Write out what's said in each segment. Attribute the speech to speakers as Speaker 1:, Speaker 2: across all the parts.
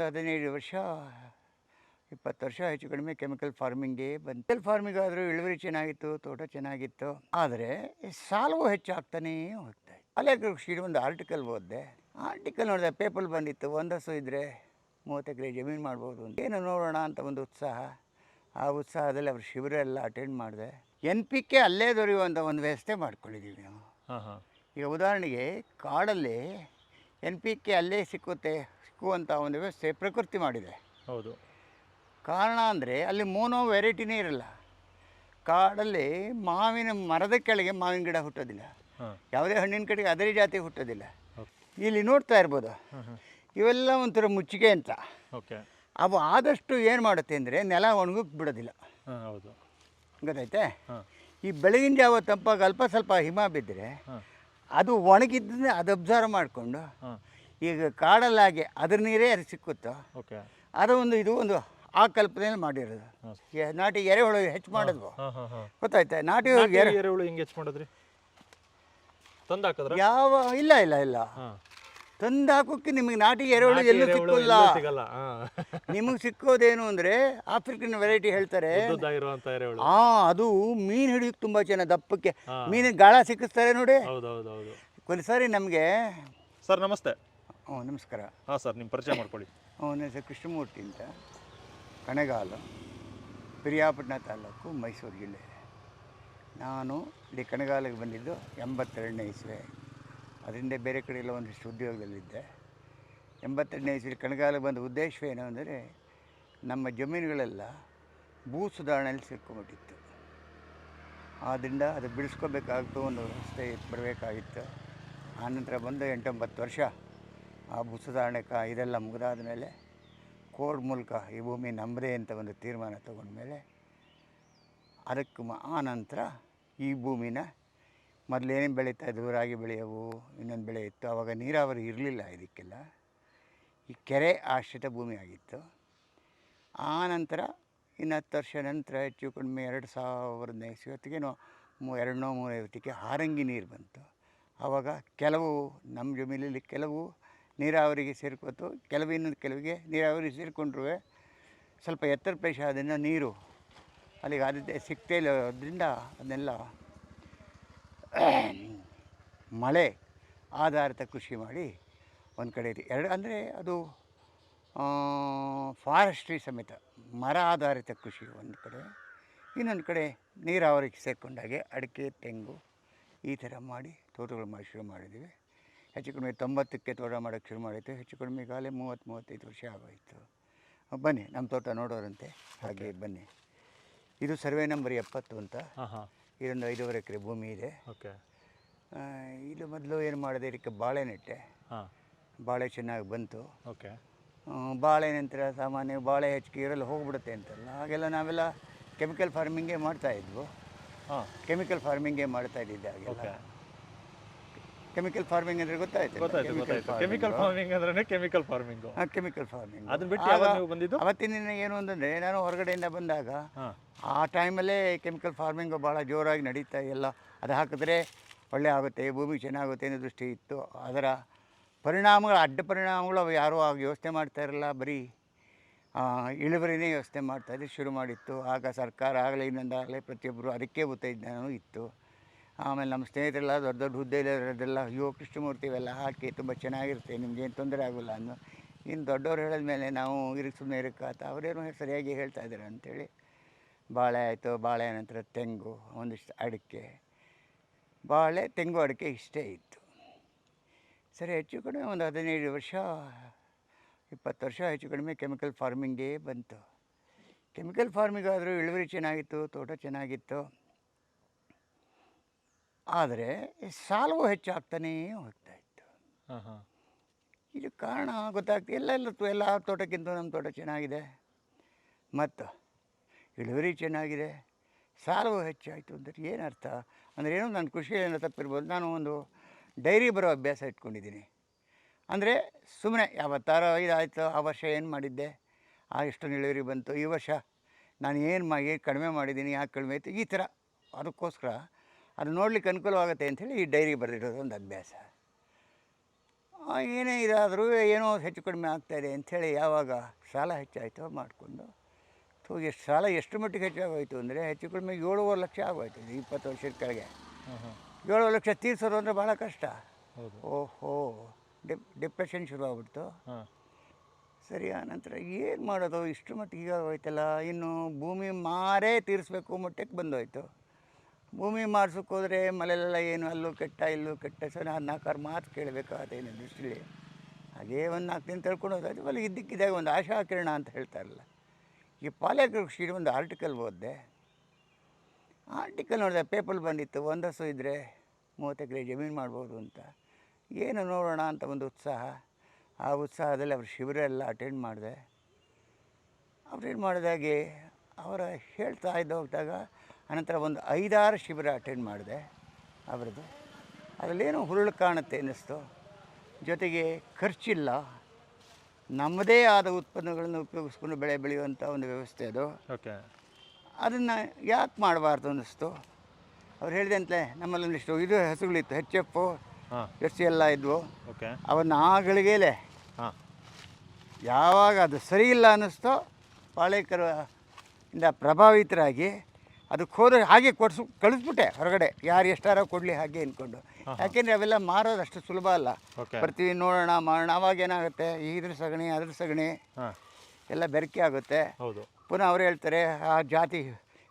Speaker 1: ಒಂದು ಹದಿನೈದು ವರ್ಷ ಇಪ್ಪತ್ತು ವರ್ಷ ಹೆಚ್ಚು ಕಡಿಮೆ ಕೆಮಿಕಲ್ ಫಾರ್ಮಿಂಗೇ ಬಂದು ಕೆಮಿಕಲ್ ಫಾರ್ಮಿಂಗ್ ಆದರೂ ಇಳುವರಿ ಚೆನ್ನಾಗಿತ್ತು ತೋಟ ಚೆನ್ನಾಗಿತ್ತು. ಆದರೆ ಸಾಲವು ಹೆಚ್ಚಾಗ್ತಾನೇ ಹೋಗ್ತಾ ಇತ್ತು. ಅಲ್ಲೇ ಕೃಷಿ ಒಂದು ಆರ್ಟಿಕಲ್ ಓದಿದೆ. ಆರ್ಟಿಕಲ್ ನೋಡಿದೆ ಪೇಪರ್ ಬಂದಿತ್ತು ಒಂದು ಹಸು ಇದ್ದರೆ ಮೂವತ್ತು ಎಕರೆ ಜಮೀನು ಮಾಡ್ಬೋದು ಅಂತ. ಏನು ನೋಡೋಣ ಅಂತ ಒಂದು ಉತ್ಸಾಹ. ಆ ಉತ್ಸಾಹದಲ್ಲಿ ಅವ್ರ ಶಿಬಿರ ಎಲ್ಲ ಅಟೆಂಡ್ ಮಾಡಿದೆ. ಎನ್ ಪಿ ಕೆ ಅಲ್ಲೇ ದೊರೆಯುವಂಥ ಒಂದು ವ್ಯವಸ್ಥೆ ಮಾಡ್ಕೊಂಡಿದ್ದೀವಿ ನಾವು. ಈಗ ಉದಾಹರಣೆಗೆ ಕಾಡಲ್ಲಿ ಎನ್ ಪಿ ಕೆ ಅಲ್ಲೇ ಸಿಕ್ಕುತ್ತೆ. ಸಿಕ್ಕುವಂಥ ಒಂದು ವ್ಯವಸ್ಥೆ ಪ್ರಕೃತಿ ಮಾಡಿದೆ.
Speaker 2: ಹೌದು.
Speaker 1: ಕಾರಣ ಅಂದರೆ ಅಲ್ಲಿ ಮೋನೋ ವೆರೈಟಿನೇ ಇರಲ್ಲ. ಕಾಡಲ್ಲಿ ಮಾವಿನ ಮರದ ಕೆಳಗೆ ಮಾವಿನ ಗಿಡ ಹುಟ್ಟೋದಿಲ್ಲ. ಯಾವುದೇ ಹಣ್ಣಿನ ಕಡೆಗೆ ಅದೇ ಜಾತಿ ಹುಟ್ಟೋದಿಲ್ಲ. ಇಲ್ಲಿ ನೋಡ್ತಾ ಇರ್ಬೋದು. ಇವೆಲ್ಲ ಒಂಥರ ಮುಚ್ಚಿಗೆ ಅಂತ.
Speaker 2: ಓಕೆ.
Speaker 1: ಅವು ಆದಷ್ಟು ಏನು ಮಾಡುತ್ತೆ ಅಂದರೆ ನೆಲ ಒಣಗಕ್ಕೆ ಬಿಡೋದಿಲ್ಲ.
Speaker 2: ಹೌದು. ಗೊತ್ತಾಯ್ತೆ?
Speaker 1: ಈ ಬೆಳಗಿನ ಜಾವ ತಂಪಾಗಿ ಅಲ್ಪ ಸ್ವಲ್ಪ ಹಿಮ ಬಿದ್ದರೆ ಅದು ಒಣಗಿದ್ದನ್ನೇ ಅದು ಅಬ್ಸರ್ವ್ ಮಾಡಿಕೊಂಡು ಈಗ ಕಾಡಲ್ಲಾಗೆ ಅದ್ರ ನೀರೇ ಅದು ಸಿಕ್ಕುತ್ತೋ
Speaker 2: ಓಕೆ.
Speaker 1: ಅದು ಒಂದು ಇದು ಒಂದು ಆ ಕಲ್ಪನೆಯಲ್ಲಿ ಮಾಡಿರೋದು ಎ- ನಾಟಿ ಎರೆಹುಳು ಹೆಚ್ಚು ಮಾಡಿದ್ವು.
Speaker 2: ಹಾಂ ಹಾಂ ಹಾಂ.
Speaker 1: ಗೊತ್ತಾಯ್ತಾ? ನಾಟಿ ಎರೆ
Speaker 2: ಎರೆಹುಳು ಹಿಂಗೆ ಹೆಚ್ಚು ಮಾಡಿದ್ರಿ? ತಂದು ಹಾಕಿದ್ರ
Speaker 1: ಯಾವ ಇಲ್ಲ ಇಲ್ಲ ಇಲ್ಲ.
Speaker 2: ಹಾಂ.
Speaker 1: ತಂದು ಹಾಕೋಕ್ಕೆ ನಿಮಗೆ ನಾಟಿ ಎರೆಹುಳು ಎಲ್ಲೂ ಸಿಕ್ಕಲ್ಲ.
Speaker 2: ಸಿಗಲ್ಲ. ಹಾಂ.
Speaker 1: ನಿಮಗೆ ಸಿಕ್ಕೋದೇನು ಅಂದರೆ ಆಫ್ರಿಕನ್ ವೆರೈಟಿ ಹೇಳ್ತಾರೆ.
Speaker 2: ಎರೆಹುಳು.
Speaker 1: ಆ ಅದು ಮೀನು ಹಿಡಿಯೋಕ್ಕೆ ತುಂಬ ಚೆನ್ನಾಗಿ ದಪ್ಪಕ್ಕೆ. ಮೀನಿಗೆ ಗಾಳ ಸಿಕ್ಕಿಸ್ತಾರೆ ನೋಡಿ.
Speaker 2: ಹೌದು ಹೌದು ಹೌದು.
Speaker 1: ಒಂದು ಸಾರಿ ನಮಗೆ
Speaker 2: ಸರ್ ನಮಸ್ತೆ.
Speaker 1: ಹ್ಞೂ ನಮಸ್ಕಾರ.
Speaker 2: ಹಾಂ ಸರ್ ನಿಮ್ಮ ಪರಿಚಯ ಮಾಡ್ಕೊಳ್ಳಿ.
Speaker 1: ಹ್ಞೂ ನನ್ನ ಹೆಸರು ಕೃಷ್ಣಮೂರ್ತಿ ಅಂತ. ಕಣಗಾಲು ಪಿರಿಯಾಪಟ್ಟಣ ತಾಲೂಕು ಮೈಸೂರು ಜಿಲ್ಲೆ. ನಾನು ಇಲ್ಲಿ ಕಣಗಾಲಿಗೆ ಬಂದಿದ್ದು ಎಂಬತ್ತೆರಡನೇ ಇಸ್ವೆ. ಅದರಿಂದ ಬೇರೆ ಕಡೆ ಎಲ್ಲ ಒಂದಿಷ್ಟು ಉದ್ಯೋಗದಲ್ಲಿದ್ದೆ. ಎಂಬತ್ತೆರಡನೇ ಇಸ್ವಿ ಕಣಗಾಲಿಗೆ ಬಂದ ಉದ್ದೇಶವೇನು ಅಂದರೆ ನಮ್ಮ ಜಮೀನುಗಳೆಲ್ಲ ಭೂ ಸುಧಾರಣೆಯಲ್ಲಿ ಸೇರ್ಕೊಂಬಿಟ್ಟಿತ್ತು ಆದ್ದರಿಂದ ಅದು ಬಿಡಿಸ್ಕೋಬೇಕಾಗಿತ್ತು ಒಂದು ವ್ಯವಸ್ಥೆ ಬರಬೇಕಾಗಿತ್ತು. ಆನಂತರ ಬಂದು ಎಂಟೊಂಬತ್ತು ವರ್ಷ ಆ ಭೂ ಸುಧಾರಣೆ ಕಾ ಇದೆಲ್ಲ ಮುಗಿದಾದ ಮೇಲೆ ಕೋರ್ಟ್ ಮೂಲಕ ಈ ಭೂಮಿ ನಮ್ಮದೇ ಅಂತ ಒಂದು ತೀರ್ಮಾನ ತಗೊಂಡ್ಮೇಲೆ ಅದಕ್ಕೆ ಆ ನಂತರ ಈ ಭೂಮಿನ ಮೊದಲು ಏನೇನು ಬೆಳೀತಾ ಇದ್ವು? ರಾಗಿ ಬೆಳೆಯವು, ಇನ್ನೊಂದು ಬೆಳೆ ಇತ್ತು. ಆವಾಗ ನೀರಾವರಿ ಇರಲಿಲ್ಲ ಇದಕ್ಕೆಲ್ಲ. ಈ ಕೆರೆ ಆಶ್ರಿತ ಭೂಮಿ ಆಗಿತ್ತು. ಆ ನಂತರ ಇನ್ನು ಹತ್ತು ವರ್ಷ ನಂತರ ಹೆಚ್ಚು ಕಡಿಮೆ ಎರಡು ಸಾವಿರದ ಇಸ್ವತ್ತಿಗೇನೋ ಮೂ ಎರಡನೋ ಮೂರೈವತ್ತಿಗೆ ಹಾರಂಗಿ ನೀರು ಬಂತು. ಆವಾಗ ಕೆಲವು ನಮ್ಮ ಜಮೀನಲ್ಲಿ ಕೆಲವು ನೀರಾವರಿಗೆ ಸೇರ್ಕೋತು ಕೆಲವು ಇನ್ನೊಂದು ಕೆಲವಿಗೆ ನೀರಾವರಿ ಸೇರಿಕೊಂಡ್ರೂ ಸ್ವಲ್ಪ ಎತ್ತರ ಪ್ರದೇಶ ಅದನ್ನು ನೀರು ಅಲ್ಲಿಗೆ ಆದ್ಯತೆ ಸಿಗ್ತೇ ಇಲ್ಲದ್ರಿಂದ ಅದನ್ನೆಲ್ಲ ಮಳೆ ಆಧಾರಿತ ಕೃಷಿ ಮಾಡಿ ಒಂದು ಕಡೆ ಇದೆ. ಎರಡು ಅಂದರೆ ಅದು ಫಾರೆಸ್ಟ್ರಿ ಸಮೇತ ಮರ ಆಧಾರಿತ ಕೃಷಿ ಒಂದು ಕಡೆ. ಇನ್ನೊಂದು ಕಡೆ ನೀರಾವರಿಗೆ ಸೇರಿಕೊಂಡಾಗೆ ಅಡಿಕೆ, ತೆಂಗು ಈ ಥರ ಮಾಡಿ ತೋಟಗಳು ಮಾಡಿ ಶುರು ಮಾಡಿದ್ದೀವಿ. ಹೆಚ್ಚು ಕಡಿಮೆ ತೊಂಬತ್ತಕ್ಕೆ ತೋಟ ಮಾಡೋಕ್ಕೆ ಶುರು ಮಾಡಿತ್ತು ಹೆಚ್ಚು ಕಡಿಮೆ ಈಗಾಗಲೇ ಮೂವತ್ತು ಮೂವತ್ತೈದು ವರ್ಷ ಆಗೋಯಿತು. ಬನ್ನಿ ನಮ್ಮ ತೋಟ ನೋಡೋರಂತೆ. ಹಾಗೆ ಬನ್ನಿ. ಇದು ಸರ್ವೆ ನಂಬರ್ ಎಪ್ಪತ್ತು ಅಂತ. ಇದೊಂದು ಐದೂವರೆ ಎಕರೆ ಭೂಮಿ ಇದೆ.
Speaker 2: ಓಕೆ.
Speaker 1: ಇದು ಮೊದಲು ಏನು ಮಾಡಿದೆ ಇದಕ್ಕೆ ಬಾಳೆ ನೆಟ್ಟೆ
Speaker 2: ಹಾಂ.
Speaker 1: ಬಾಳೆ ಚೆನ್ನಾಗಿ ಬಂತು.
Speaker 2: ಓಕೆ.
Speaker 1: ಬಾಳೆ ನಂತರ ಸಾಮಾನ್ಯ ಬಾಳೆ ಹೆಚ್ಚಿಗೆ ಇರಲ್ಲ ಹೋಗ್ಬಿಡುತ್ತೆ ಅಂತಲ್ಲ. ಹಾಗೆಲ್ಲ ನಾವೆಲ್ಲ ಕೆಮಿಕಲ್ ಫಾರ್ಮಿಂಗೇ ಮಾಡ್ತಾಯಿದ್ವು
Speaker 2: ಹಾಂ.
Speaker 1: ಕೆಮಿಕಲ್ ಫಾರ್ಮಿಂಗೇ ಮಾಡ್ತಾ ಇದ್ದಿದ್ದೆ ಹಾಗೆಲ್ಲ.
Speaker 2: ಓಕೆ.
Speaker 1: ಕೆಮಿಕಲ್ ಫಾರ್ಮಿಂಗ್ ಅಂದ್ರೆ ಗೊತ್ತಾಯ್ತು
Speaker 2: ಗೊತ್ತಾಯ್ತು. ಗೊತ್ತಾಯ್ತು ಕೆಮಿಕಲ್ ಫಾರ್ಮಿಂಗ್ ಅಂದ್ರೆ ಕೆಮಿಕಲ್ ಫಾರ್ಮಿಂಗು
Speaker 1: ಕೆಮಿಕಲ್ ಫಾರ್ಮಿಂಗ್
Speaker 2: ಅದನ್ನ ಬಿಟ್ಟು ಯಾವಾಗ ನೀವು ಬಂದಿದ್ದು?
Speaker 1: ಅವತ್ತಿನ ದಿನ ಏನು ಅಂತಂದ್ರೆ ನಾನು ಹೊರಗಡೆಯಿಂದ ಬಂದಾಗ ಆ ಟೈಮಲ್ಲೇ ಕೆಮಿಕಲ್ ಫಾರ್ಮಿಂಗ್ ಭಾಳ ಜೋರಾಗಿ ನಡೀತಾ ಎಲ್ಲ ಅದು ಹಾಕಿದ್ರೆ ಒಳ್ಳೆ ಆಗುತ್ತೆ ಭೂಮಿ ಚೆನ್ನಾಗುತ್ತೆ ಅನ್ನೋ ದೃಷ್ಟಿ ಇತ್ತು. ಅದರ ಪರಿಣಾಮಗಳು ಅಡ್ಡ ಪರಿಣಾಮಗಳು ಅವು ಯಾರೂ ಆಗ ಯೋಚನೆ ಮಾಡ್ತಾ ಇರಲ್ಲ ಬರೀ ಇಳುವರಿನೇ ಯೋಚನೆ ಮಾಡ್ತಾಯಿದ್ದು ಶುರು ಮಾಡಿತ್ತು. ಆಗ ಸರ್ಕಾರ ಆಗಲಿ ಇನ್ನೊಂದಾಗಲಿ ಪ್ರತಿಯೊಬ್ಬರು ಅದಕ್ಕೆ ಉತ್ತೇಜನವೂ ಇತ್ತು. ಆಮೇಲೆ ನಮ್ಮ ಸ್ನೇಹಿತರೆಲ್ಲ ದೊಡ್ಡ ದೊಡ್ಡ ಹುದ್ದೆಯಲ್ಲಿರೋದೆಲ್ಲ ಅಯ್ಯೋ, ಕೃಷ್ಣಮೂರ್ತಿ ಇವೆಲ್ಲ ಹಾಕಿ ತುಂಬ ಚೆನ್ನಾಗಿರುತ್ತೆ ನಿಮ್ಗೇನು ತೊಂದರೆ ಆಗೋಲ್ಲ ಅನ್ನೋ ಇನ್ನು ದೊಡ್ಡವ್ರು ಹೇಳಿದ್ಮೇಲೆ ನಾವು ಇರಕ್ಕೆ ಸುಮ್ಮನೆ ಇರಕ್ಕಾತ ಅವರೇನು ಸರಿಯಾಗಿ ಹೇಳ್ತಾ ಇದ್ದಾರೆ ಅಂಥೇಳಿ ಬಾಳೆ ಆಯಿತು, ಬಾಳೆ ನಂತರ ತೆಂಗು, ಒಂದಿಷ್ಟು ಅಡಿಕೆ, ಬಾಳೆ, ತೆಂಗು, ಅಡಿಕೆ ಇಷ್ಟೇ ಇತ್ತು. ಸರಿ, ಹೆಚ್ಚು ಕಡಿಮೆ ಒಂದು ಹದಿನೈದು ವರ್ಷ, ಇಪ್ಪತ್ತು ವರ್ಷ ಹೆಚ್ಚು ಕಡಿಮೆ ಕೆಮಿಕಲ್ ಫಾರ್ಮಿಂಗೇ ಬಂತು. ಕೆಮಿಕಲ್ ಫಾರ್ಮಿಂಗ್ ಆದರೂ ಇಳುವರಿ ಚೆನ್ನಾಗಿತ್ತು, ತೋಟ ಚೆನ್ನಾಗಿತ್ತು. ಆದರೆ ಸಾಲವು ಹೆಚ್ಚಾಗ್ತಾನೇ ಹೋಗ್ತಾ ಇತ್ತು.
Speaker 2: ಹಾಂ ಹಾಂ.
Speaker 1: ಇದು ಕಾರಣ ಗೊತ್ತಾಗ್ತದೆ ಎಲ್ಲ ಎಲ್ಲ ಎಲ್ಲ ತೋಟಕ್ಕಿಂತ ನಮ್ಮ ತೋಟ ಚೆನ್ನಾಗಿದೆ. ಮತ್ತು ಇಳುವರಿ ಚೆನ್ನಾಗಿದೆ. ಸಾಲವು ಹೆಚ್ಚಾಯಿತು ಅಂದರೆ ಏನು ಅರ್ಥ? ಅಂದರೆ ಏನೋ ನನ್ನ ಖುಷಿ ಏನೋ ತಪ್ಪಿರ್ಬೋದು. ನಾನು ಒಂದು ಡೈರಿ ಬರೋ ಅಭ್ಯಾಸ ಇಟ್ಕೊಂಡಿದ್ದೀನಿ. ಅಂದರೆ ಸುಮ್ಮನೆ ಯಾವತ್ತಾರ ಇದಾಯಿತು ಆ ವರ್ಷ ಏನು ಮಾಡಿದ್ದೆ? ಆ ಇಷ್ಟೊಂದು ಇಳುವರಿ ಬಂತು ಈ ವರ್ಷ ನಾನು ಏನು ಮಾಡಿ ಕಡಿಮೆ ಮಾಡಿದ್ದೀನಿ ಯಾಕೆ ಕಡಿಮೆ ಆಯಿತು ಈ ಥರ. ಅದಕ್ಕೋಸ್ಕರ ಅದು ನೋಡಲಿಕ್ಕೆ ಅನುಕೂಲವಾಗುತ್ತೆ ಅಂಥೇಳಿ ಈ ಡೈರಿ ಬರೆದಿರೋದು ಒಂದು ಅಭ್ಯಾಸ. ಏನೇ ಇದಾದರೂ ಏನೋ ಹೆಚ್ಚು ಕಡಿಮೆ ಆಗ್ತಾಯಿದೆ ಅಂಥೇಳಿ ಯಾವಾಗ ಸಾಲ ಹೆಚ್ಚಾಯಿತೋ ಮಾಡಿಕೊಂಡು ಸೊ ಎಷ್ಟು ಸಾಲ ಎಷ್ಟು ಮಟ್ಟಿಗೆ ಹೆಚ್ಚಾಗೋಯ್ತು ಅಂದರೆ ಹೆಚ್ಚು ಕಡಿಮೆ ಏಳುವರೆ ಲಕ್ಷ ಆಗೋಯ್ತು ಇಪ್ಪತ್ತು ವರ್ಷದ ಕೆಳಗೆ. ಏಳುವರೆ ಲಕ್ಷ ತೀರಿಸೋದು ಅಂದರೆ ಭಾಳ ಕಷ್ಟ. ಓಹೋ ಡಿಪ್ ಡಿಪ್ರೆಷನ್ ಶುರು ಆಗ್ಬಿಡ್ತು
Speaker 2: ಹಾಂ.
Speaker 1: ಸರಿ ಆ ನಂತರ ಏನು ಮಾಡೋದು? ಇಷ್ಟು ಮಟ್ಟಿಗೆ ಹೋಯ್ತಲ್ಲ ಇನ್ನು ಭೂಮಿ ಮಾರೇ ತೀರಿಸ್ಬೇಕು ಮಟ್ಟಕ್ಕೆ ಬಂದೋಯ್ತು. ಭೂಮಿ ಮಾರ್ಸಕ್ಕೆ ಹೋದರೆ ಮಲೆಲ್ಲ ಏನು ಅಲ್ಲೂ ಕೆಟ್ಟ, ಇಲ್ಲೂ ಕೆಟ್ಟ ಸರ್ ನಾಲ್ಕಾರು ಮಾತು ಕೇಳಬೇಕು ಅದೇನು ದೃಷ್ಟಿಲಿ. ಅದೇ ಒಂದು ನಾಲ್ಕು ದಿನ ತಿಳ್ಕೊಂಡು ಹೋದಾಯ್ತು ಅಲ್ಲಿ ಇದ್ದಕ್ಕಿದ್ದಾಗ ಒಂದು ಆಶಾ ಕಿರಣ ಅಂತ ಹೇಳ್ತಾರಲ್ಲ. ಈ ಪಾಲೇಕರ್ ಕೃಷಿ ಒಂದು ಆರ್ಟಿಕಲ್ ಓದಿದೆ. ಆರ್ಟಿಕಲ್ ನೋಡಿದೆ ಪೇಪರ್ ಬಂದಿತ್ತು ಒಂದು ಹಸು ಇದ್ದರೆ ಮೂವತ್ತು ಎಕರೆ ಜಮೀನು ಮಾಡ್ಬೋದು ಅಂತ. ಏನು ನೋಡೋಣ ಅಂತ ಒಂದು ಉತ್ಸಾಹ. ಆ ಉತ್ಸಾಹದಲ್ಲಿ ಅವ್ರ ಶಿಬಿರ ಎಲ್ಲ ಅಟೆಂಡ್ ಮಾಡಿದೆ. ಅಟೆಂಡ್ ಮಾಡಿದಾಗೆ ಅವರ ಹೇಳ್ತಾ ಇದ್ದ ಹೋಗ್ದಾಗ ಅನಂತರ ಒಂದು ಐದಾರು ಶಿಬಿರ ಅಟೆಂಡ್ ಮಾಡಿದೆ ಅವರದ್ದು ಅದರಲ್ಲೇನೋ ಹುರುಳು ಕಾಣುತ್ತೆ ಅನ್ನಿಸ್ತು. ಜೊತೆಗೆ ಖರ್ಚಿಲ್ಲ. ನಮ್ಮದೇ ಆದ ಉತ್ಪನ್ನಗಳನ್ನು ಉಪಯೋಗಿಸ್ಕೊಂಡು ಬೆಳೆ ಬೆಳೆಯುವಂಥ ಒಂದು ವ್ಯವಸ್ಥೆ ಅದು.
Speaker 2: ಓಕೆ.
Speaker 1: ಅದನ್ನು ಯಾಕೆ ಮಾಡಬಾರ್ದು ಅನ್ನಿಸ್ತು. ಅವ್ರು ಹೇಳಿದಂತೆ ನಮ್ಮಲ್ಲಿ ಒಂದಿಷ್ಟು ಇದು ಹಸುಗಳಿತ್ತು ಹೆಚ್ ಎಫು ಎಸ್ ಎಲ್ಲ ಇದ್ವು.
Speaker 2: ಓಕೆ.
Speaker 1: ಅವನ್ನ ಆ ಗಳಿಗೆಲೆ ಯಾವಾಗ ಅದು ಸರಿ ಇಲ್ಲ ಅನ್ನಿಸ್ತೋ. ಪಾಳೇಕರ ಇಂದ ಪ್ರಭಾವಿತರಾಗಿ ಅದಕ್ಕೆ ಹೋದ್ರೆ ಹಾಗೆ ಕೊಡ್ಸು ಕಳಿಸ್ಬಿಟ್ಟೆ ಹೊರಗಡೆ. ಯಾರು ಎಷ್ಟಾರ ಕೊಡಲಿ ಹಾಗೆ ಅಂದ್ಕೊಂಡು ಯಾಕೆಂದರೆ ಅವೆಲ್ಲ ಮಾರೋದು ಅಷ್ಟು ಸುಲಭ ಅಲ್ಲ.
Speaker 2: ಪ್ರತಿ
Speaker 1: ಬರ್ತೀವಿ ನೋಡೋಣ ಮಾಡೋಣ. ಅವಾಗ ಏನಾಗುತ್ತೆ ಇದ್ರ ಸಗಣಿ ಅದ್ರ ಸಗಣಿ ಎಲ್ಲ ಬೆರಕೆ ಆಗುತ್ತೆ. ಪುನಃ ಅವ್ರು ಹೇಳ್ತಾರೆ ಆ ಜಾತಿ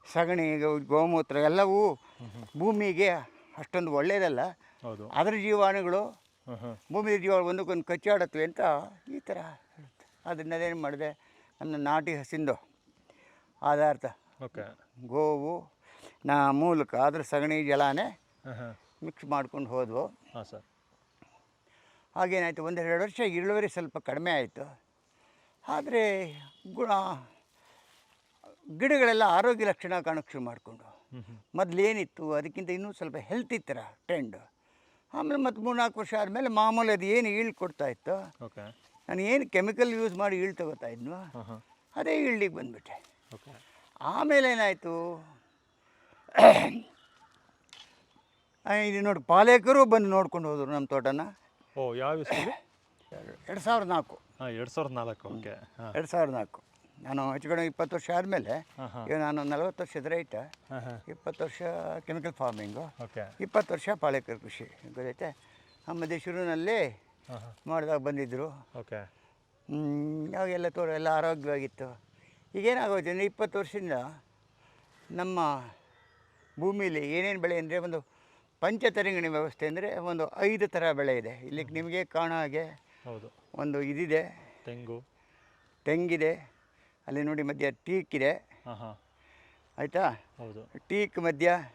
Speaker 1: ಸಗಣಿ ಗೋ- ಗೋಮೂತ್ರ ಎಲ್ಲವೂ ಭೂಮಿಗೆ ಅಷ್ಟೊಂದು ಒಳ್ಳೆಯದಲ್ಲ ಅದರ ಜೀವಾಣುಗಳು ಭೂಮಿ ಜೀವ ಒಂದಕ್ಕೊಂದು ಕಚ್ಚಾಡತ್ವೆ ಅಂತ ಈ ಥರ ಅದನ್ನ ಏನು ಮಾಡಿದೆ ನನ್ನ ನಾಟಿ ಹಸಿಂದು. ಆಧಾರ್ಥ.
Speaker 2: ಓಕೆ.
Speaker 1: ಗೋವು ನಾ ಮೂಲಕ ಅದ್ರ ಸಗಣಿ ಜಲನೇ ಮಿಕ್ಸ್ ಮಾಡ್ಕೊಂಡು ಹೋದ್ವು.
Speaker 2: ಹಾಂ ಸರ್.
Speaker 1: ಹಾಗೇನಾಯಿತು ಒಂದೆರಡು ವರ್ಷ ಇಳುವರಿ ಸ್ವಲ್ಪ ಕಡಿಮೆ ಆಯಿತು. ಆದರೆ ಗುಣ ಗಿಡಗಳೆಲ್ಲ ಆರೋಗ್ಯ ಲಕ್ಷಣ ಕಾಣೋಕ್ಕೆ ಶುರು ಮಾಡಿಕೊಂಡು. ಮೊದಲೇನಿತ್ತು ಅದಕ್ಕಿಂತ ಇನ್ನೂ ಸ್ವಲ್ಪ ಹೆಲ್ತ್ ಇತ್ತರ ಟ್ರೆಂಡ್ ಆಮೇಲೆ ಮತ್ತು ಮೂರ್ನಾಲ್ಕು ವರ್ಷ ಆದಮೇಲೆ ಮಾಮೂಲಿ ಅದು ಏನು ಈಳ್ ಕೊಡ್ತಾ ಇತ್ತು. ನಾನು ಏನು ಕೆಮಿಕಲ್ ಯೂಸ್ ಮಾಡಿ ಈಳ್ ತಗೋತಾ ಇದ್ನೋ ಅದೇ ಈಳಿಗೆ ಬಂದುಬಿಟ್ಟೆ.
Speaker 2: ಓಕೆ.
Speaker 1: ಆಮೇಲೆ ಏನಾಯಿತು ಇಲ್ಲಿ ನೋಡಿ ಪಾಲೇಕರು ಬಂದು ನೋಡ್ಕೊಂಡು ಹೋದರು ನಮ್ಮ ತೋಟನ.
Speaker 2: ಓ ಯಾವ
Speaker 1: ಎರಡು ಸಾವಿರದ ನಾಲ್ಕು.
Speaker 2: ಹಾಂ ಎರಡು ಸಾವಿರದ ನಾಲ್ಕು ಓಕೆ
Speaker 1: ಎರಡು ಸಾವಿರದ ನಾಲ್ಕು. ನಾನು ಹೆಚ್ಚು ಕಡಿಮೆ ಇಪ್ಪತ್ತು ವರ್ಷ ಆದಮೇಲೆ ಈಗ ನಾನು ನಲವತ್ತು ವರ್ಷದ ರೈತ ಇಪ್ಪತ್ತು ವರ್ಷ ಕೆಮಿಕಲ್ ಫಾರ್ಮಿಂಗು.
Speaker 2: ಓಕೆ.
Speaker 1: ಇಪ್ಪತ್ತು ವರ್ಷ ಪಾಳೇಕರ್ ಕೃಷಿ ಗೊತ್ತೈತೆ ನಮ್ಮ
Speaker 2: ಹಾಂ
Speaker 1: ಮಾಡಿದಾಗ ಬಂದಿದ್ದರು
Speaker 2: ಓಕೆ.
Speaker 1: ಅವಾಗೆಲ್ಲ ತೋಟ ಎಲ್ಲ ಆರೋಗ್ಯವಾಗಿತ್ತು. ಈಗೇನಾಗೋಯ್ತು ಅಂದರೆ ಇಪ್ಪತ್ತು ವರ್ಷದಿಂದ ನಮ್ಮ ಭೂಮಿಲಿ ಏನೇನು ಬೆಳೆ ಅಂದರೆ ಒಂದು ಪಂಚತರಂಗಿಣಿ ವ್ಯವಸ್ಥೆ ಅಂದರೆ ಒಂದು ಐದು ಥರ ಬೆಳೆ ಇದೆ. ಇಲ್ಲಿ ನಿಮಗೆ ಕಾಣೋ ಹಾಗೆ
Speaker 2: ಹೌದು.
Speaker 1: ಒಂದು ಇದಿದೆ.
Speaker 2: ತೆಂಗು.
Speaker 1: ತೆಂಗಿದೆ. ಅಲ್ಲಿ ನೋಡಿ ಮಧ್ಯ ಟೀಕ್ ಇದೆ.
Speaker 2: ಹಾಂ ಹಾಂ.
Speaker 1: ಆಯಿತಾ?
Speaker 2: ಹೌದು.
Speaker 1: ಟೀಕ್ ಮಧ್ಯ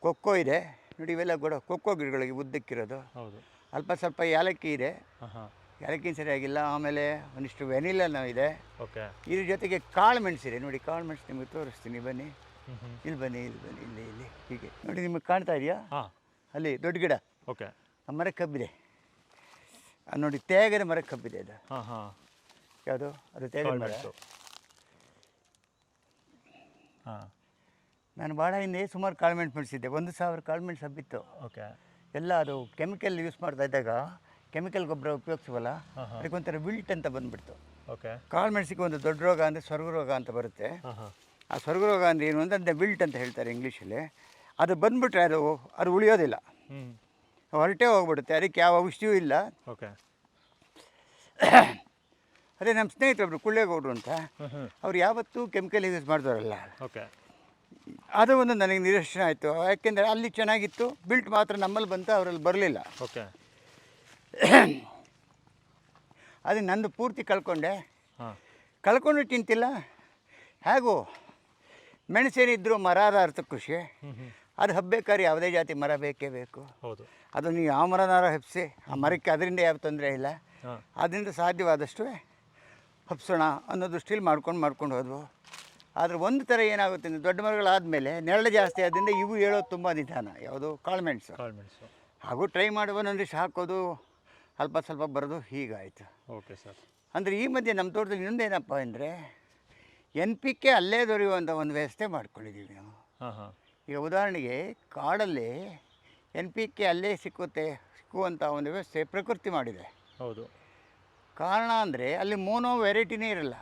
Speaker 1: ಕೊಕ್ಕೋ ಇದೆ. ನೋಡಿ ಇವೆಲ್ಲ ಕೂಡ ಕೊಕ್ಕೋ ಗಿಡಗಳಿಗೆ ಉದ್ದಕ್ಕಿರೋದು.
Speaker 2: ಹೌದು.
Speaker 1: ಅಲ್ಪ ಸ್ವಲ್ಪ ಏಲಕ್ಕಿ ಇದೆ.
Speaker 2: ಹಾಂ ಹಾಂ.
Speaker 1: ಏಲಕ್ಕಿ ಸರಿಯಾಗಿಲ್ಲ. ಆಮೇಲೆ ಒಂದಿಷ್ಟು ವೆನಿಲನೂ ಇದೆ.
Speaker 2: ಓಕೆ.
Speaker 1: ಇದ್ರ ಜೊತೆಗೆ ಕಾಳು ಮೆಣಸಿದೆ. ನೋಡಿ ಕಾಳು ಮೆಣಸು ನಿಮಗೆ ತೋರಿಸ್ತೀನಿ. ಬನ್ನಿ. ಇಲ್ಲಿ ಬನ್ನಿ ಇಲ್ಲಿ ಬನ್ನಿ ಇಲ್ಲಿ ಇಲ್ಲಿ. ಹೀಗೆ. ನೋಡಿ ನಿಮಗೆ ಕಾಣ್ತಾ ಇದೆಯಾ?
Speaker 2: ಹಾಂ.
Speaker 1: ಅಲ್ಲಿ ದೊಡ್ಡ ಗಿಡ.
Speaker 2: ಓಕೆ.
Speaker 1: ಆ ಮರ ಕಬ್ಬಿದೆ ನೋಡಿ ತೇಗದ ಮರ ಕಬ್ಬಿದೆ ಅದು.
Speaker 2: ಹಾಂ ಹಾಂ.
Speaker 1: ಯಾವುದು? ಅದು ತೇಗದ ಮರ. ನಾನು ಭಾಳ ಹಿಂದೆ ಸುಮಾರು ಕಾಳು ಮೆಣಸು ಮೆಣಸಿದ್ದೆ. ಒಂದು ಸಾವಿರ ಕಾಳು ಮೆಣಸು ಹಬ್ಬಿತ್ತು.
Speaker 2: ಓಕೆ.
Speaker 1: ಎಲ್ಲ ಅದು ಕೆಮಿಕಲ್ ಯೂಸ್ ಮಾಡ್ತಾ ಇದ್ದಾಗ ಕೆಮಿಕಲ್ ಗೊಬ್ಬರ ಉಪಯೋಗಿಸುವಲ್ಲ ಅದಕ್ಕೊಂಥರ ವಿಲ್ಟ್ ಅಂತ ಬಂದ್ಬಿಡ್ತು.
Speaker 2: ಓಕೆ.
Speaker 1: ಕಾಳು ಮೆಣಸಿಗೆ ಒಂದು ದೊಡ್ಡ ರೋಗ ಅಂದರೆ ಸ್ವರ್ಗ ರೋಗ ಅಂತ ಬರುತ್ತೆ. ಆ ಸ್ವರ್ಗ ರೋಗ ಅಂದರೆ ಏನು ಅಂದರೆ ವಿಲ್ಟ್ ಅಂತ ಹೇಳ್ತಾರೆ ಇಂಗ್ಲೀಷಲ್ಲಿ. ಅದು ಬಂದ್ಬಿಟ್ರೆ ಅದು ಅದು ಉಳಿಯೋದಿಲ್ಲ. ಹೊರಟೇ ಹೋಗ್ಬಿಡುತ್ತೆ ಅದಕ್ಕೆ ಯಾವ ಔಷಧಿಯೂ ಇಲ್ಲ.
Speaker 2: ಓಕೆ.
Speaker 1: ಅದೇ ನಮ್ಮ ಸ್ನೇಹಿತರೊಬ್ಬರು ಕುಳ್ಳೇಗೌಡರು ಅಂತ ಅವ್ರು ಯಾವತ್ತೂ ಕೆಮಿಕಲ್ ಯೂಸ್ ಮಾಡಿದವರಲ್ಲ.
Speaker 2: ಓಕೆ.
Speaker 1: ಅದು ಒಂದು ನನಗೆ ನಿದರ್ಶನ ಆಯಿತು. ಯಾಕೆಂದರೆ ಅಲ್ಲಿ ಚೆನ್ನಾಗಿತ್ತು ಬಿಲ್ಟ್ ಮಾತ್ರ ನಮ್ಮಲ್ಲಿ ಬಂತು ಅವರಲ್ಲಿ ಬರಲಿಲ್ಲ.
Speaker 2: ಓಕೆ.
Speaker 1: ಅದು ನಂದು ಪೂರ್ತಿ ಕಳ್ಕೊಂಡೆ. ಕಳ್ಕೊಂಡು ತಿಂತಿಲ್ಲ. ಹೇಗೂ ಮೆಣಸೇನಿದ್ರು ಮರ ಅದ ಅರ್ಥ
Speaker 2: ಹ್ಞೂ
Speaker 1: ಅದು ಹಬ್ಬೇಕಾದ್ರೆ ಯಾವುದೇ ಜಾತಿ ಮರ ಬೇಕೇ ಬೇಕು.
Speaker 2: ಹೌದು.
Speaker 1: ಅದು ನೀವು ಯಾವ ಮರನಾರ ಹಬ್ಸಿ ಆ ಮರಕ್ಕೆ ಅದರಿಂದ ಯಾವ ತೊಂದರೆ ಇಲ್ಲ. ಅದರಿಂದ ಸಾಧ್ಯವಾದಷ್ಟು ಹಬ್ಸೋಣ ಅನ್ನೋ ದೃಷ್ಟಿಲಿ ಮಾಡ್ಕೊಂಡು ಮಾಡ್ಕೊಂಡು ಹೋದ್ವು. ಆದರೆ ಒಂದು ಥರ ಏನಾಗುತ್ತೆ ಅಂದರೆ ದೊಡ್ಡ ಮರಗಳಾದಮೇಲೆ ನೆರಳು ಜಾಸ್ತಿ ಆದ್ದರಿಂದ ಇವು ಹೇಳೋದು ತುಂಬ ನಿಧಾನ. ಯಾವುದು ಕಾಳುಮೆಣಸು
Speaker 2: ಕಾಳುಮೆಣಸು
Speaker 1: ಹಾಗೂ ಟ್ರೈ ಮಾಡುವ ಒಂದಿಷ್ಟು ಹಾಕೋದು. ಅಲ್ಪ ಸ್ವಲ್ಪ ಬರೋದು ಹೀಗಾಯಿತು.
Speaker 2: Okay sir.
Speaker 1: ಅಂದರೆ ಈ ಮಧ್ಯೆ ನಮ್ಮ ತೋಟದಲ್ಲಿ ಇನ್ನೊಂದೇನಪ್ಪ ಅಂದರೆ ಎನ್ ಪಿ ಕೆ ಅಲ್ಲೇ ದೊರೆಯುವಂಥ ಒಂದು ವ್ಯವಸ್ಥೆ ಮಾಡ್ಕೊಂಡಿದ್ದೀವಿ ನಾವು.
Speaker 2: ಹಾಂ ಹಾಂ.
Speaker 1: ಈಗ ಉದಾಹರಣೆಗೆ ಕಾಡಲ್ಲಿ ಎನ್ ಪಿ ಕೆ ಅಲ್ಲೇ ಸಿಕ್ಕುತ್ತೆ ಸಿಕ್ಕುವಂಥ ಒಂದು ವ್ಯವಸ್ಥೆ ಪ್ರಕೃತಿ ಮಾಡಿದೆ.
Speaker 2: ಹೌದು.
Speaker 1: ಕಾರಣ ಅಂದರೆ ಅಲ್ಲಿ ಮೋನೋ ವೆರೈಟಿನೇ ಇರಲ್ಲ.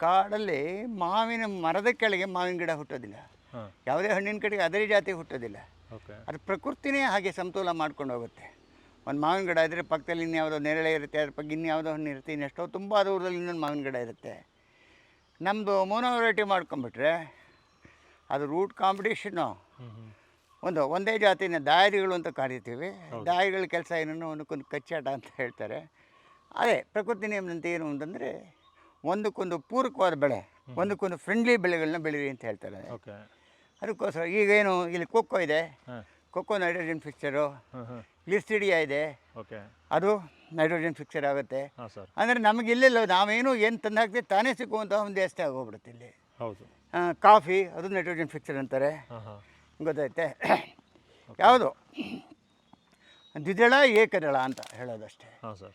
Speaker 1: ಕಾಡಲ್ಲಿ ಮಾವಿನ ಮರದ ಕೆಳಗೆ ಮಾವಿನ ಗಿಡ ಹುಟ್ಟೋದಿಲ್ಲ. ಯಾವುದೇ ಹಣ್ಣಿನ ಕಡೆಗೆ ಅದೇ ಜಾತಿ ಹುಟ್ಟೋದಿಲ್ಲ. ಅದು ಪ್ರಕೃತಿನೇ ಹಾಗೆ ಸಮತೋಲ ಮಾಡ್ಕೊಂಡು ಹೋಗುತ್ತೆ. ಒಂದು ಮಾವಿನ ಗಿಡ ಇದ್ದರೆ ಪಕ್ಕದಲ್ಲಿ ಇನ್ಯಾವುದೋ ನೆರಳೆ ಇರುತ್ತೆ ಅದ್ರ ಪಕ್ಕ ಇನ್ಯಾವುದೋ ಹಣ್ಣು ಇರುತ್ತೆ ಇನ್ನೆಷ್ಟೋ ತುಂಬ ದೂರದಲ್ಲಿ ಇನ್ನೊಂದು ಮಾವಿನ ಗಿಡ ಇರುತ್ತೆ. ನಮ್ಮದು ಮೋನೋ ವೆರೈಟಿ ಮಾಡ್ಕೊಂಬಿಟ್ರೆ ಅದು ರೂಟ್ ಕಾಂಪಿಟೇಷನ್ನು ಒಂದು ಒಂದೇ ಜಾತಿನ ದಾಯಿಗಳು ಅಂತ ಕರಿತೀವಿ. ದಾಯರಿಗಳ ಕೆಲಸ ಏನನ್ನು ಒಂದಕ್ಕೊಂದು ಕಚ್ಚಾಟ ಅಂತ ಹೇಳ್ತಾರೆ. ಅದೇ ಪ್ರಕೃತಿ ನಿಯಮದಂತೆ ಏನು ಅಂತಂದರೆ ಒಂದಕ್ಕೊಂದು ಪೂರಕವಾದ ಬೆಳೆ ಒಂದಕ್ಕೊಂದು ಫ್ರೆಂಡ್ಲಿ ಬೆಳೆಗಳನ್ನ ಬೆಳೀರಿ ಅಂತ ಹೇಳ್ತಾರೆ.
Speaker 2: ಓಕೆ.
Speaker 1: ಅದಕ್ಕೋಸ್ಕರ ಈಗೇನು ಇಲ್ಲಿ ಕೊಕ್ಕೋ ಇದೆ. ಕೊಕ್ಕೋ ನೈಟ್ರೋಜನ್
Speaker 2: ಫಿಕ್ಸರು ಲಿಸ್ಟಿಡಿಯಾ
Speaker 1: ಗ್ಲಿಸ್ಟಿಡಿಯಾ ಇದೆ.
Speaker 2: ಓಕೆ.
Speaker 1: ಅದು ನೈಟ್ರೋಜನ್ ಫಿಕ್ಸರ್ ಆಗುತ್ತೆ.
Speaker 2: ಹಾಂ ಸರ್.
Speaker 1: ಅಂದರೆ ನಮಗೆ ಇಲ್ಲೆಲ್ಲ ನಾವೇನು ಏನು ತಂದು ಹಾಕ್ತೀವಿ ತಾನೇ ಸಿಕ್ಕುವಂಥ ಒಂದು ಜಾಸ್ತಿ ಆಗೋಗ್ಬಿಡುತ್ತೆ ಇಲ್ಲಿ.
Speaker 2: ಹೌದು.
Speaker 1: ಕಾಫಿ ಅದು ನೈಟ್ರೋಜನ್ ಫಿಕ್ಸರ್ ಅಂತಾರೆ.
Speaker 2: ಗೊತ್ತಾಯ್ತೆ?
Speaker 1: ಗೊತ್ತೈತೆ ಯಾವುದು? ದ್ವಿದಳ ಏಕದಳ ಅಂತ ಹೇಳೋದಷ್ಟೇ.
Speaker 2: ಹಾಂ ಸರ್.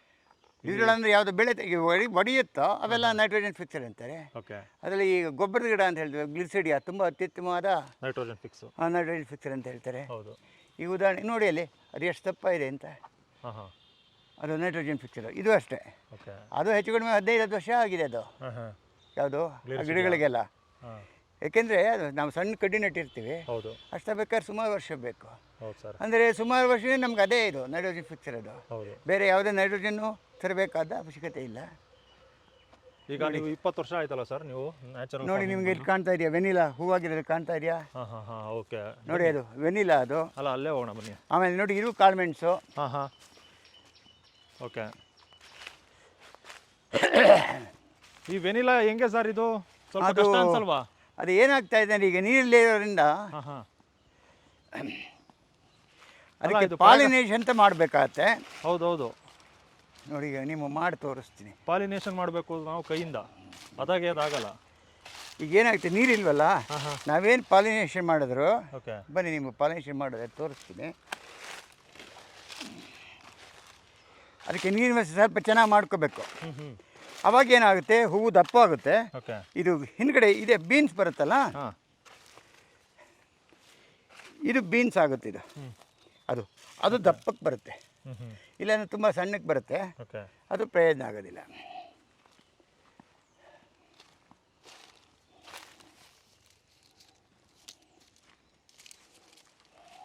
Speaker 1: ದ್ವಿದಳ ಯಾವ್ದು ಯಾವುದು ಬೆಳೆ ತೆಗಿ ಒಡಿ ಒಡೆಯುತ್ತೋ ಅವೆಲ್ಲ ನೈಟ್ರೋಜನ್ ಫಿಕ್ಸರ್ ಅಂತಾರೆ.
Speaker 2: ಓಕೆ.
Speaker 1: ಅದರಲ್ಲಿ ಈಗ ಗೊಬ್ಬರದ ಗಿಡ ಅಂತ ಹೇಳ್ತೀವಿ ಗ್ಲಿಸಿಡಿಯಾ ತುಂಬ ಅತ್ಯುತ್ತಮವಾದ
Speaker 2: ನೈಟ್ರೋಜನ್ ಫಿಕ್ಸ್
Speaker 1: ನೈಟ್ರೋಜನ್ ಫಿಕ್ಸರ್ ಅಂತ ಹೇಳ್ತಾರೆ.
Speaker 2: ಹೌದು.
Speaker 1: ಈ ಉದಾಹರಣೆ ನೋಡಿ ಅಲ್ಲಿ ಅದು ಎಷ್ಟು ತಪ್ಪ ಇದೆ ಅಂತ.
Speaker 2: ಹಾಂ ಹಾಂ.
Speaker 1: ಅದು ನೈಟ್ರೋಜನ್ ಫಿಕ್ಸರ್ ಇದು ಅಷ್ಟೇ.
Speaker 2: ಓಕೆ.
Speaker 1: ಅದು ಹೆಚ್ಚು ಕಡಿಮೆ ಹದಿನೈದು ಹತ್ತು ವರ್ಷ ಆಗಿದೆ ಅದು. ಯಾವುದು? ಗಿಡಗಳಿಗೆಲ್ಲ. ಅದು ನಾವು ಸಣ್ಣ ಕಡ್ಡಿ ನೆಟ್ಟಿರ್ತೀವಿ
Speaker 2: ಹೌದು.
Speaker 1: ಅಷ್ಟು ಬೇಕಾದ್ರೆ ಸುಮಾರು ವರ್ಷ ಬೇಕು.
Speaker 2: ಹೌದು ಸರ್.
Speaker 1: ಅಂದರೆ ಸುಮಾರು ವರ್ಷ ನಮ್ಗೆ ಅದೇ ಇದು ನೈಟ್ರೋಜನ್ ಫಿಕ್ಚರ್ ಅದು
Speaker 2: ಹೌದು.
Speaker 1: ಬೇರೆ ಯಾವುದೇ ನೈಟ್ರೋಜನ್ನು ತರಬೇಕಾದ ಅವಶ್ಯಕತೆ ಇಲ್ಲ.
Speaker 2: ಈಗ ನೀವು ಇಪ್ಪತ್ತು ವರ್ಷ ಆಯ್ತಲ್ಲ ಸರ್ ನೀವು ನ್ಯಾಚುರಲ್
Speaker 1: ನೋಡಿ ನಿಮ್ಗೆ ಇಲ್ಲಿ ಕಾಣ್ತಾ ಇದೆಯಾ? ವೆನಿಲಾ ಹೂವಾಗಿರೋದು ಕಾಣ್ತಾ ಇದೆಯಾ?
Speaker 2: ಹಾಂ ಹಾಂ ಹಾಂ ಓಕೆ.
Speaker 1: ನೋಡಿ ಅದು ವೆನಿಲಾ ಅದು.
Speaker 2: ಅಲ್ಲ ಅಲ್ಲೇ ಹೋಗೋಣ ಬನ್ನಿ.
Speaker 1: ಆಮೇಲೆ ನೋಡಿ ಇರು ಕಾಳ್ಮೆಣ್ಸು.
Speaker 2: ಹಾಂ ಹಾಂ. ಓಕೆ. ಈ ವೆನಿಲಾ ಹೆಂಗೆ ಸರ್ ಇದು? ಸ್ವಲ್ಪ ಕಷ್ಟ ಅನ್ಸಲ್ವಾ?
Speaker 1: ಅದು ಏನಾಗ್ತಾ ಇದೆ ಅಂದರೆ ಈಗ ನೀರಿಲ್ಲಿರೋದ್ರಿಂದ
Speaker 2: ಹಾಂ ಹಾಂ.
Speaker 1: ಅದಕ್ಕೆ ಪಾಲಿನೇಷನ್ ಅಂತ ಮಾಡಬೇಕಾಗತ್ತೆ.
Speaker 2: ಹೌದು ಹೌದು
Speaker 1: ನೋಡಿ ಈಗ ನೀವು ಮಾಡಿ ತೋರಿಸ್ತೀನಿ.
Speaker 2: ಪಾಲಿನೇಷನ್ ಮಾಡಬೇಕು ನಾವು ಕೈಯಿಂದ. ಅದಾಗೆ ಅದಾಗಲ್ಲ
Speaker 1: ಈಗ ಏನಾಗ್ತದೆ ನೀರಿಲ್ವಲ್ಲ ನಾವೇನು ಪಾಲಿನೇಷನ್ ಮಾಡಿದ್ರು?
Speaker 2: ಓಕೆ.
Speaker 1: ಬನ್ನಿ ನಿಮ್ಮ ಪಾಲಿನೇಷನ್ ಮಾಡಿದ್ರೆ ತೋರಿಸ್ತೀನಿ. ಅದಕ್ಕೆ ನೀರಿನ ವ್ಯವಸ್ಥೆ ಸ್ವಲ್ಪ ಚೆನ್ನಾಗಿ ಮಾಡ್ಕೋಬೇಕು. ಅವಾಗ ಏನಾಗುತ್ತೆ? ಹೂವು ದಪ್ಪ ಆಗುತ್ತೆ.
Speaker 2: ಓಕೆ.
Speaker 1: ಇದು ಹಿಂದ್ಗಡೆ ಇದೆ ಬೀನ್ಸ್ ಬರುತ್ತಲ್ಲ?
Speaker 2: ಹಾಂ.
Speaker 1: ಇದು ಬೀನ್ಸ್ ಆಗುತ್ತೆ ಇದು. ಅದು ಅದು ದಪ್ಪಕ್ಕೆ ಬರುತ್ತೆ. ಇಲ್ಲಾಂದ್ರೆ ತುಂಬ ಸಣ್ಣಕ್ಕೆ ಬರುತ್ತೆ.
Speaker 2: ಓಕೆ.
Speaker 1: ಅದು ಪ್ರಯೋಜನ ಆಗೋದಿಲ್ಲ.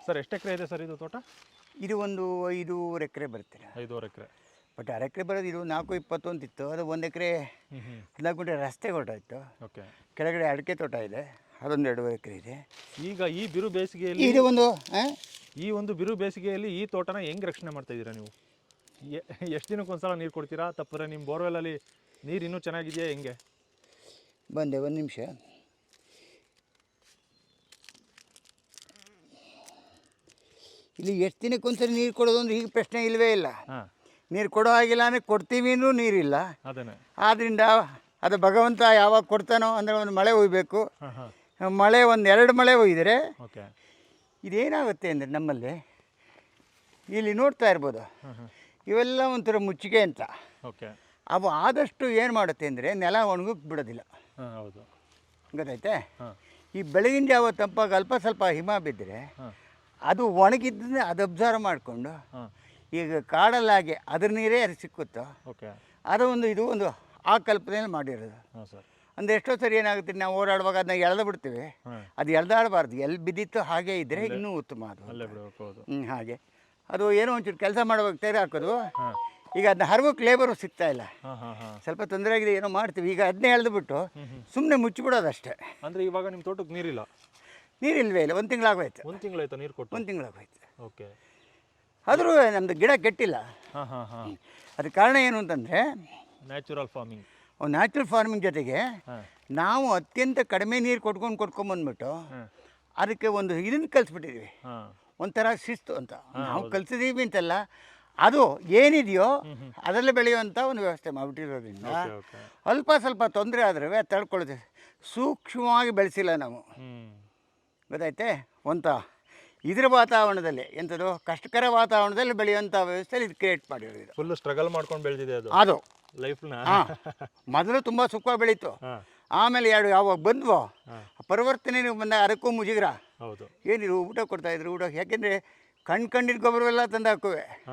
Speaker 2: ಸರ್ ಎಷ್ಟು ಎಕರೆ ಇದೆ ಸರ್ ಇದು ತೋಟ?
Speaker 1: ಇದು ಒಂದು ಐದೂವರೆ ಎಕರೆ ಬರುತ್ತೆ.
Speaker 2: ಐದೂವರೆ ಎಕರೆ.
Speaker 1: ಬಟ್ ಅರೆ ಎಕರೆ ಬರೋದು ಇದು ನಾಲ್ಕು ಇಪ್ಪತ್ತೊಂದು ಇತ್ತು ಅದು ಒಂದು ಎಕರೆ ಹದಿನಾಲ್ಕು ಗುಂಟೆ ರಸ್ತೆ ಹೊರಟಾಯ್ತು
Speaker 2: ಓಕೆ.
Speaker 1: ಕೆಳಗಡೆ ಅಡಿಕೆ ತೋಟ ಇದೆ. ಅದೊಂದು ಎರಡೂವರೆ ಎಕರೆ ಇದೆ.
Speaker 2: ಈಗ ಈ ಬಿರು ಬೇಸಿಗೆಯಲ್ಲಿ
Speaker 1: ಇದು ಒಂದು
Speaker 2: ಈ ಒಂದು ಬಿರು ಬೇಸಿಗೆಯಲ್ಲಿ ಈ ತೋಟನ ಹೆಂಗೆ ರಕ್ಷಣೆ ಮಾಡ್ತಾ ಇದ್ದೀರಾ ನೀವು? ಎಷ್ಟು ದಿನಕ್ಕೆ ಒಂದ್ಸಲ ನೀರು ಕೊಡ್ತೀರಾ? ತಪ್ಪರೆ ನಿಮ್ಮ ಬೋರ್ವೆಲಲ್ಲಿ ನೀರು ಇನ್ನೂ ಚೆನ್ನಾಗಿದೆಯಾ ಹೆಂಗೆ?
Speaker 1: ಬಂದೆ ಒಂದು ನಿಮಿಷ. ಇಲ್ಲಿ ಎಷ್ಟು ದಿನಕ್ಕೆ ಒಂದ್ಸರಿ ನೀರು ಕೊಡೋದು ಅಂದ್ರೆ ಈಗ ಪ್ರಶ್ನೆ ಇಲ್ಲವೇ ಇಲ್ಲ.
Speaker 2: ಹಾಂ.
Speaker 1: ನೀರು ಕೊಡೋ ಹಾಗಿಲ್ಲ ಅಂದರೆ ಕೊಡ್ತೀವಿ ಇನ್ನೂ ನೀರಿಲ್ಲ.
Speaker 2: ಅದೇನೆ
Speaker 1: ಆದ್ದರಿಂದ ಅದು ಭಗವಂತ ಯಾವಾಗ ಕೊಡ್ತಾನೋ ಅಂದರೆ ಒಂದು ಮಳೆ ಒಯ್ಬೇಕು
Speaker 2: ಹಾಂ ಹಾಂ.
Speaker 1: ಮಳೆ ಒಂದು ಎರಡು ಮಳೆ ಒಯ್ದರೆ
Speaker 2: ಓಕೆ.
Speaker 1: ಇದೇನಾಗುತ್ತೆ ಅಂದರೆ ನಮ್ಮಲ್ಲಿ ಇಲ್ಲಿ ನೋಡ್ತಾ ಇರ್ಬೋದು. ಇವೆಲ್ಲ ಒಂಥರ ಮುಚ್ಚಿಗೆ ಅಂತ.
Speaker 2: ಓಕೆ.
Speaker 1: ಅವು ಆದಷ್ಟು ಏನು ಮಾಡುತ್ತೆ ಅಂದರೆ ನೆಲ ಒಣಗಕ್ಕೆ ಬಿಡೋದಿಲ್ಲ.
Speaker 2: ಗೊತ್ತಾಯ್ತೆ?
Speaker 1: ಗೊತ್ತೈತೆ ಈ ಬೆಳಗಿನ ಜಾವ ತಂಪಾಗ ಅಲ್ಪ ಸ್ವಲ್ಪ ಹಿಮ ಬಿದ್ದರೆ ಅದು ಒಣಗಿದ್ದನ್ನೇ ಅದು ಅಬ್ಸರ್ವ್ ಮಾಡಿಕೊಂಡು ಈಗ ಕಾಡಲ್ಲಾಗೆ ಅದ್ರ ನೀರೇ ಅದು ಸಿಕ್ಕುತ್ತೋ
Speaker 2: ಓಕೆ.
Speaker 1: ಅದು ಒಂದು ಇದು ಒಂದು ಆ ಕಲ್ಪನೆಯಲ್ಲಿ ಮಾಡಿರೋದು.
Speaker 2: ಹಾಂ ಸರ್.
Speaker 1: ಅಂದರೆ ಎಷ್ಟೋ ಸರಿ ಏನಾಗುತ್ತೆ ನಾವು ಓಡಾಡುವಾಗ ಅದನ್ನ ಎಳೆದು ಬಿಡ್ತೀವಿ. ಅದು ಎಳ್ದಾಡಬಾರ್ದು. ಎಲ್ಲಿ ಬಿದ್ದಿತ್ತು ಹಾಗೆ ಇದ್ದರೆ ಇನ್ನೂ ಉತ್ತಮ ಅದು
Speaker 2: ಅಲ್ಲೇ
Speaker 1: ಹ್ಞೂ ಹಾಗೆ. ಅದು ಏನೋ ಒಂಚೂರು ಕೆಲಸ ಮಾಡುವಾಗ ತೆರೆ ಹಾಕೋದು. ಈಗ ಅದನ್ನ ಹರಗೋಕ್ಕೆ ಲೇಬರು ಸಿಗ್ತಾ ಇಲ್ಲ. ಸ್ವಲ್ಪ ತೊಂದರೆ ಆಗಿದೆ ಏನೋ ಮಾಡ್ತೀವಿ. ಈಗ ಅದನ್ನೇ ಎಳೆದು ಬಿಟ್ಟು ಸುಮ್ಮನೆ ಮುಚ್ಚಿಬಿಡೋದು ಅಷ್ಟೇ.
Speaker 2: ಅಂದರೆ ಇವಾಗ ನಿಮ್ಮ ತೋಟಕ್ಕೆ ನೀರಿಲ್ಲ?
Speaker 1: ನೀರಿಲ್ವೇ ಇಲ್ಲ. ಒಂದು ತಿಂಗಳಾಗೋಯ್ತು
Speaker 2: ಒಂದು ತಿಂಗಳಾಯ್ತು ನೀರು ಕೊಟ್ಟು?
Speaker 1: ಒಂದು ತಿಂಗಳಾಗೋಯ್ತು
Speaker 2: ಓಕೆ.
Speaker 1: ಆದರೂ ನಮ್ಮದು ಗಿಡ ಕೆಟ್ಟಿಲ್ಲ.
Speaker 2: ಹಾಂ ಹಾಂ ಹಾಂ.
Speaker 1: ಅದಕ್ಕೆ ಕಾರಣ ಏನು ಅಂತಂದರೆ
Speaker 2: ನ್ಯಾಚುರಲ್ ಫಾರ್ಮಿಂಗ್
Speaker 1: ನ್ಯಾಚುರಲ್ ಫಾರ್ಮಿಂಗ್ ಜೊತೆಗೆ ನಾವು ಅತ್ಯಂತ ಕಡಿಮೆ ನೀರು ಕೊಟ್ಕೊಂಡು ಕೊಟ್ಕೊಂಬಂದ್ಬಿಟ್ಟು ಅದಕ್ಕೆ ಒಂದು ಇದನ್ನು ಕಲಿಸ್ಬಿಟ್ಟಿದ್ವಿ. ಒಂಥರ ಶಿಸ್ತು ಅಂತ. ನಾವು ಕಲಿಸಿದೀವಿ ಅಂತಲ್ಲ ಅದು ಏನಿದೆಯೋ ಅದರಲ್ಲೇ ಬೆಳೆಯುವಂಥ ಒಂದು ವ್ಯವಸ್ಥೆ ಮಾಡಿಬಿಟ್ಟಿರೋದ್ರಿಂದ ಅಲ್ಪ ಸ್ವಲ್ಪ ತೊಂದರೆ ಆದ್ರೆ ತಡ್ಕೊಳ್ತೀವಿ ತಡ್ಕೊಳ್ಳುತ್ತೆ ಸೂಕ್ಷ್ಮವಾಗಿ ಬೆಳೆಸಿಲ್ಲ ನಾವು. ಗೊತ್ತಾಯ್ತೆ? ಒಂಥ ಇದ್ರ ವಾತಾವರಣದಲ್ಲಿ ಎಂಥದ್ದು ಕಷ್ಟಕರ ವಾತಾವರಣದಲ್ಲಿ ಬೆಳೆಯುವಂಥ ವ್ಯವಸ್ಥೆಯಲ್ಲಿ ಇದು ಕ್ರಿಯೇಟ್ ಮಾಡಿರೋದು ಇದು
Speaker 2: ಫುಲ್ ಸ್ಟ್ರಗಲ್ ಮಾಡ್ಕೊಂಡು ಬೆಳೆದಿದೆ ಅದು.
Speaker 1: ಅದು.
Speaker 2: ಲೈಫ್ನ
Speaker 1: ಹಾಂ. ಮೊದಲು ತುಂಬ ಸುಖವಾಗಿ ಬೆಳೀತು. ಆಮೇಲೆ ಎರಡು ಯಾವಾಗ ಬಂದ್ವೋ
Speaker 2: ಪರಿವರ್ತನೆ
Speaker 1: ಪರಿವರ್ತನೆ ಬಂದಾಗ ಅದಕ್ಕೂ ಮುಜುಗರ.
Speaker 2: ಹೌದು.
Speaker 1: ಏನಿರು ಊಟ ಕೊಡ್ತಾಯಿದ್ರು ಊಟ ಯಾಕೆಂದರೆ ಕಣ್ ಕಂಡಿದ್ದ ಗೊಬ್ಬರವೆಲ್ಲ ತಂದು ಹಾಕುವೆ.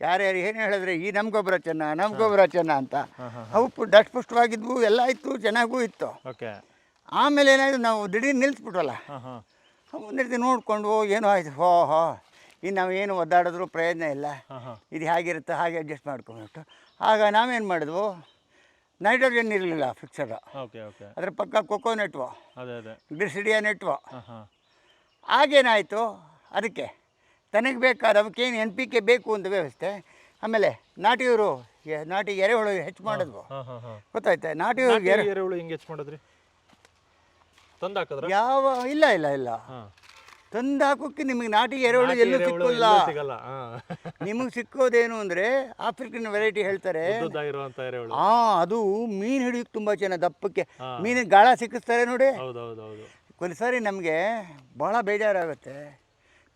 Speaker 1: ಯಾರ್ಯಾರು ಏನು ಹೇಳಿದ್ರೆ ಈ ನಮ್ಮ ಗೊಬ್ಬರ ಚೆನ್ನ ನಮ್ಮ ಗೊಬ್ಬರ ಚೆನ್ನ ಅಂತ.
Speaker 2: ಡಸ್ಟ್
Speaker 1: ಅವು ಪು- ದಷ್ಟಪುಷ್ಟವಾಗಿದ್ವು ಎಲ್ಲ ಇತ್ತು ಚೆನ್ನಾಗೂ ಇತ್ತು. ಆಮೇಲೆ ಏನಾದ್ರು ನಾವು ದಿಢೀರ್ ನಿಲ್ಲಿಸ್ಬಿಟ್ವಲ್ಲ
Speaker 2: ಹಾಂ.
Speaker 1: ಮುಂದೆ ನೋಡಿಕೊಂಡು ಏನೋ ಆಯಿತು. ಹೋ ಹೋ. ಇನ್ನು ನಾವು ಏನು ಒದ್ದಾಡಿದ್ರು ಪ್ರಯೋಜನ ಇಲ್ಲ. ಇದು ಹೇಗಿರುತ್ತೆ ಹಾಗೆ ಅಡ್ಜಸ್ಟ್ ಮಾಡ್ಕೊಂಬಿಟ್ಟು ಆಗ ನಾವೇನು ಮಾಡಿದ್ವು? ನೈಟ್ರೋಜನ್ ಇರಲಿಲ್ಲ ಫಿಕ್ಸರ್
Speaker 2: ಓಕೆ ಓಕೆ.
Speaker 1: ಅದ್ರ ಪಕ್ಕ ಕೊಕ್ಕೋ ನೆಟ್ವ.
Speaker 2: ಅದೇ
Speaker 1: ನೆಟ್ವ. ಆಗೇನಾಯಿತು ಅದಕ್ಕೆ ತನಗೆ ಬೇಕಾದ ಅವಕ್ಕೇನು ಎನ್ ಪಿ ಕೆ ಬೇಕು ಅಂತ ವ್ಯವಸ್ಥೆ. ಆಮೇಲೆ ನಾಟಿಯವರು ನಾಟಿ ಎರೆಹುಳು ಹೆಚ್ಚು ಮಾಡಿದ್ವು. ಗೊತ್ತಾಯ್ತು? ನಾಟಿ
Speaker 2: ಎರೆಹುಳು ಹೆಂಗೆ ಹೆಚ್ಚು ಮಾಡಿದ್ರಿ? ತಂದು ಹಾಕಿದ್ರ
Speaker 1: ಯಾವ ಇಲ್ಲ ಇಲ್ಲ ಇಲ್ಲ. ತಂದು ಹಾಕೋಕ್ಕೆ ನಿಮಗೆ ನಾಟಿ ಎರಡು ಎಲ್ಲೂ ಸಿಕ್ಕಲ್ಲ.
Speaker 2: ಸಿಗಲ್ಲ. ಹಾಂ.
Speaker 1: ನಿಮಗೆ ಸಿಕ್ಕೋದೇನು ಅಂದರೆ ಆಫ್ರಿಕನ್ ವೆರೈಟಿ ಹೇಳ್ತಾರೆ. ಹಾ ಅದು ಮೀನು ಹಿಡಿಯೋಕೆ ತುಂಬ ಚೆನ್ನಾಗಿ ದಪ್ಪಕ್ಕೆ ಮೀನಿನ ಗಾಳ ಸಿಕ್ಕಿಸ್ತಾರೆ ನೋಡಿ. ಒಂದು ಸಾರಿ ನಮಗೆ ಭಾಳ ಬೇಜಾರಾಗುತ್ತೆ.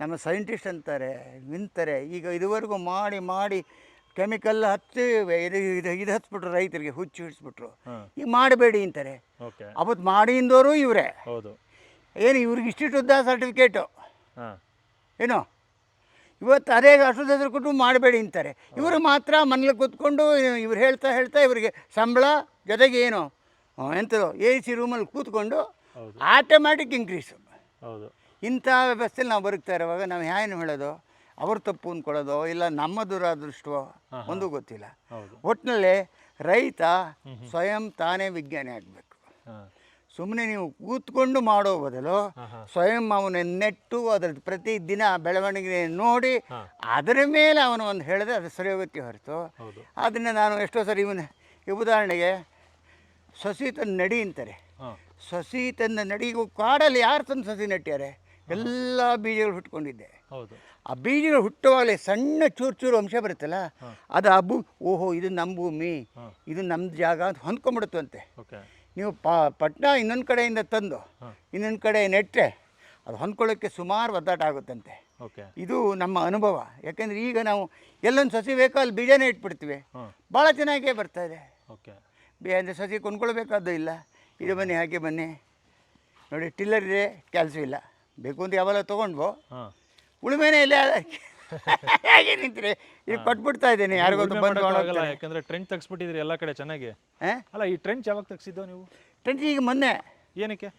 Speaker 1: ನಮ್ಮ ಸೈಂಟಿಸ್ಟ್ ಅಂತಾರೆ ನಿಂತಾರೆ. ಈಗ ಇದುವರೆಗೂ ಮಾಡಿ ಮಾಡಿ ಕೆಮಿಕಲ್ ಹತ್ತಿ ಇದು ಇದು ಇದು ಹತ್ಬಿಟ್ರು ರೈತರಿಗೆ ಹುಚ್ಚು ಹಿಡಿಸ್ಬಿಟ್ರು. ಈಗ ಮಾಡಬೇಡಿ ಅಂತಾರೆ. ಅವತ್ತು ಮಾಡಿಂದವರು ಇವರೇ.
Speaker 2: ಹೌದು.
Speaker 1: ಏನು ಇವ್ರಿಗೆ ಇಷ್ಟಿಷ್ಟು ಉದ್ದ ಸರ್ಟಿಫಿಕೇಟು?
Speaker 2: ಹಾಂ.
Speaker 1: ಏನು? ಇವತ್ತು ಅದೇ ಅಷ್ಟು ಹೆಸರು ಕೊಟ್ಟು ಮಾಡಬೇಡಿ ಅಂತಾರೆ. ಇವರು ಮಾತ್ರ ಮನೇಲಿ ಕೂತ್ಕೊಂಡು ಇವ್ರು ಹೇಳ್ತಾ ಹೇಳ್ತಾ ಇವರಿಗೆ ಸಂಬಳ ಜೊತೆಗೆ ಏನು ಎಂಥದೋ ಎಂಥದ್ದು ಎ ಸಿ ರೂಮಲ್ಲಿ ಕೂತ್ಕೊಂಡು ಆಟೋಮ್ಯಾಟಿಕ್ ಇನ್ಕ್ರೀಸು
Speaker 2: ಹೌದು.
Speaker 1: ಇಂಥ ವ್ಯವಸ್ಥೆಯಲ್ಲಿ ನಾವು ಬರುತ್ತಾ ಇರುವಾಗ ನಾವು ಏನು ಹೇಳೋದು? ಅವ್ರ ತಪ್ಪು ಅಂದ್ಕೊಳ್ಳೋದೋ ಇಲ್ಲ ನಮ್ಮ ದುರಾದೃಷ್ಟವೋ ಒಂದು ಗೊತ್ತಿಲ್ಲ. ಒಟ್ಟಿನಲ್ಲಿ ರೈತ ಸ್ವಯಂ ತಾನೇ ವಿಜ್ಞಾನಿ ಆಗಬೇಕು. ಸುಮ್ಮನೆ ನೀವು ಕೂತ್ಕೊಂಡು ಮಾಡೋ ಬದಲು ಸ್ವಯಂ ಅವನ ನೆಟ್ಟು ಅದರ ಪ್ರತಿ ದಿನ ಬೆಳವಣಿಗೆ ನೋಡಿ ಅದರ ಮೇಲೆ ಅವನು ಒಂದು ಹೇಳಿದ್ರೆ ಅದು ಸರಿ ಹೋಗುತ್ತೆ ಹೊರತು. ಅದನ್ನು ನಾನು ಎಷ್ಟೋ ಸರಿ ಇವನು ಈ ಉದಾಹರಣೆಗೆ ಸಸಿ ತಂದು ನಡಿ ಅಂತಾರೆ. ಸಸಿ ತಂದ ನಡಿಗೂ ಕಾಡಲ್ಲಿ ಯಾರು ತಂದು ಸಸಿ ನೆಟ್ಟ್ಯಾರೆ ಎಲ್ಲ ಬೀಜಗಳು ಹುಟ್ಕೊಂಡಿದ್ದೆ. ಆ ಬೀಜಗಳು ಹುಟ್ಟುವಾಗಲೇ ಸಣ್ಣ ಚೂರು ಚೂರು ಅಂಶ ಬರುತ್ತಲ್ಲ ಅದು ಆ ಭೂ ಓಹೋ ಇದು ನಮ್ಮ ಭೂಮಿ ಇದು ನಮ್ಮ ಜಾಗ ಅಂತ ಹೊಂದ್ಕೊಂಡ್ಬಿಡುತ್ತಂತೆ. ನೀವು ಪ ಪಟ್ಟಣ ಇನ್ನೊಂದು ಕಡೆಯಿಂದ ತಂದು ಇನ್ನೊಂದು ಕಡೆ ನೆಟ್ಟರೆ ಅದು ಹೊಂದ್ಕೊಳ್ಳೋಕ್ಕೆ ಸುಮಾರು ಒದ್ದಾಟ ಆಗುತ್ತಂತೆ.
Speaker 2: ಓಕೆ.
Speaker 1: ಇದು ನಮ್ಮ ಅನುಭವ. ಯಾಕೆಂದರೆ ಈಗ ನಾವು ಎಲ್ಲೊಂದು ಸಸಿ ಬೇಕೋ ಅಲ್ಲಿ ಬೀಜನೇ ಇಟ್ಬಿಡ್ತೀವಿ. ಭಾಳ ಚೆನ್ನಾಗೇ ಬರ್ತಾ ಇದೆ.
Speaker 2: ಓಕೆ.
Speaker 1: ಬಿ ಅಂದರೆ ಸಸಿ ಕೊಂಡ್ಕೊಳ್ಬೇಕಾದ್ದು ಇಲ್ಲ. ಇದು ಬನ್ನಿ ಹಾಗೆ ಬನ್ನಿ. ನೋಡಿ ಟಿಲ್ಲರ್ ಇದೆ ಕೆಲಸ ಇಲ್ಲ. ಬೇಕು ಅಂತ ಯಾವಾಗ ತೊಗೊಂಡ್ವೋ ಉಳುಮೆನೇ ಇಲ್ಲ. ಹೇಗೆ ನಿಂತ್ರಿ? ಈಗ ಕೊಟ್ಬಿಡ್ತಾ ಇದ್ದೀನಿ. ಯಾರಿಗೊಂದು ಬಂದು
Speaker 2: ಆಗಲ್ಲ ಯಾಕಂದ್ರೆ ಟ್ರೆಂಡ್ ತೆಗ್ಸ್ಬಿಟ್ಟಿದ್ರಿ ಎಲ್ಲ ಕಡೆ ಚೆನ್ನಾಗಿ.
Speaker 1: ಹಾಂ?
Speaker 2: ಅಲ್ಲ ಈ ಟ್ರೆಂಡ್ ಯಾವಾಗ ತೆಗ್ಸಿದ್ದೋ ನೀವು?
Speaker 1: ಟ್ರೆಂಡ್ ಈಗ ಮೊನ್ನೆ.
Speaker 2: ಏನಕ್ಕೆ?